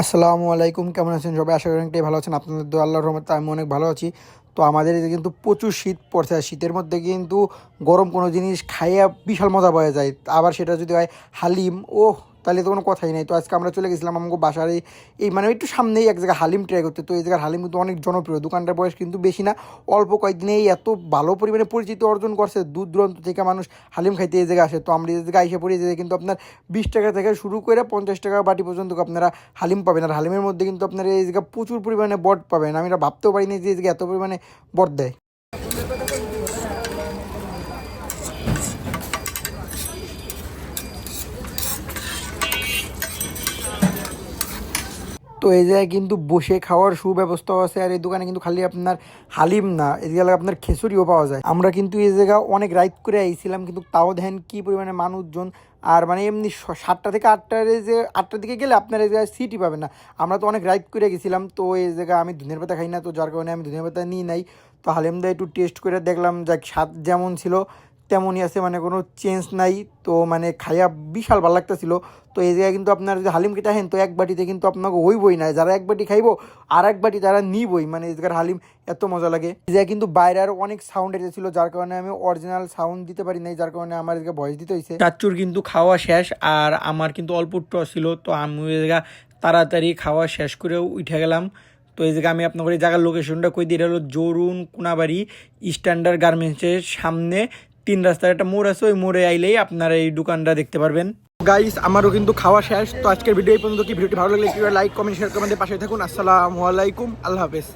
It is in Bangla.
আসসালামু আলাইকুম, কেমন আছেন সবাই? আশা করি অনেকটাই ভালো আছেন। আপনাদের দোয়া, আল্লাহর রহমতে আমি অনেক ভালো আছি। তো আমাদের এতে কিন্তু প্রচুর শীত পড়ছে, আর শীতের মধ্যে কিন্তু গরম কোনো জিনিস খাইয়া বিশাল মজা পাওয়া যায়। আবার সেটা যদি হয় হালিম ও তাহলে তো কোনো কথাই নেই। তো আজকে আমরা চলে গেছিলাম আমাকে বাসার এই- মানে একটু সামনেই এক জায়গায় হালিম ট্রাই করতে। তো এই জায়গার হালিম কিন্তু অনেক জনপ্রিয়। দোকানটার বয়স কিন্তু বেশি না। অল্প কয়েকদিনেই এত ভালো পরিমাণে পরিচিতি অর্জন করছে দূর দূরান্ত থেকে মানুষ হালিম খাইতে এই জায়গায় আসে। তো আমরা এই জায়গায় এসে পড়ি। এই কিন্তু আপনার বিশ টাকা থেকে শুরু করে পঞ্চাশ টাকা বাটি পর্যন্ত আপনারা হালিম পাবেন। আর হালিমের মধ্যে কিন্তু আপনারা এই জায়গায় প্রচুর পরিমাণে বট পাবেন। আমি এটা ভাবতেও পারিনি যে এই জায়গায় এত পরিমাণে বট দেয়। তো এই জায়গায় কিন্তু বসে খাওয়ার সুব্যবস্থাও আছে, আর এই দোকানে কিন্তু খালি আপনার হালিম না এই জায়গায় আপনার খেসুরিও পাওয়া যায়। আমরা কিন্তু এই জায়গা অনেক রাইড করে আইছিলাম, কিন্তু তাও দেখেন কী পরিমাণে মানুষজন, আর মানে এমনি সাতটা থেকে আটটার যে আটটার দিকে গেলে আপনার এই জায়গায় সিটই পাবেন না। আমরা তো অনেক রাইড করে গেছিলাম, তো এই জায়গায় আমি ধনের পাতা খাই না, তো যার কারণে আমি ধনের পাতা নিই নাই। তো হালিমদা একটু টেস্ট করে দেখলাম, যাক স্বাদ যেমন ছিল তেমনই আছে মানে কোনো চেঞ্জ নাই। তো মানে খাইয়া বিশাল ভালো লাগতেছিল। তো এই জায়গায় কিন্তু আপনার যদি হালিম কেটে হেন তো এক বাটিতে কিন্তু আপনাকে হইবই না। যারা এক বাটি খাইবো, আর এক বাটি তারা নিবই। মানে এই জায়গার হালিম এত মজা লাগে। এই জায়গায় কিন্তু বাইরে আরও অনেক সাউন্ড এসেছিল যার কারণে আমি অরিজিনাল সাউন্ড দিতে পারি নাই, যার কারণে আমার এদিকে ভয়েস দিতে হয়েছে চাচ্চুর কিন্তু খাওয়া শেষ, আর আমার কিন্তু অল্প ছিল তো আমি ওই জায়গা তাড়াতাড়ি খাওয়া শেষ করেও উঠে গেলাম। তো এই জায়গায় আমি আপনাদের এই জায়গার লোকেশনটা কই দিই? এটা হলো জরুন কুনাবাড়ি স্ট্যান্ডার্ড গার্মেন্টসের সামনে। তিন রাস্তার একটা মোড় আছে, ওই মোড়ে আইলেই আপনারা এই দোকানটা দেখতে পারবেন। গাইস আমারও কিন্তু খাওয়া শেষ, তো আজকের ভিডিও এই পর্যন্ত। কি ভিডিওটি ভালো লাগলে লাইক কমেন্ট শেয়ার কমেন্টের পাশে থাকুন। আসসালামু আলাইকুম, আল্লাহ হাফেজ।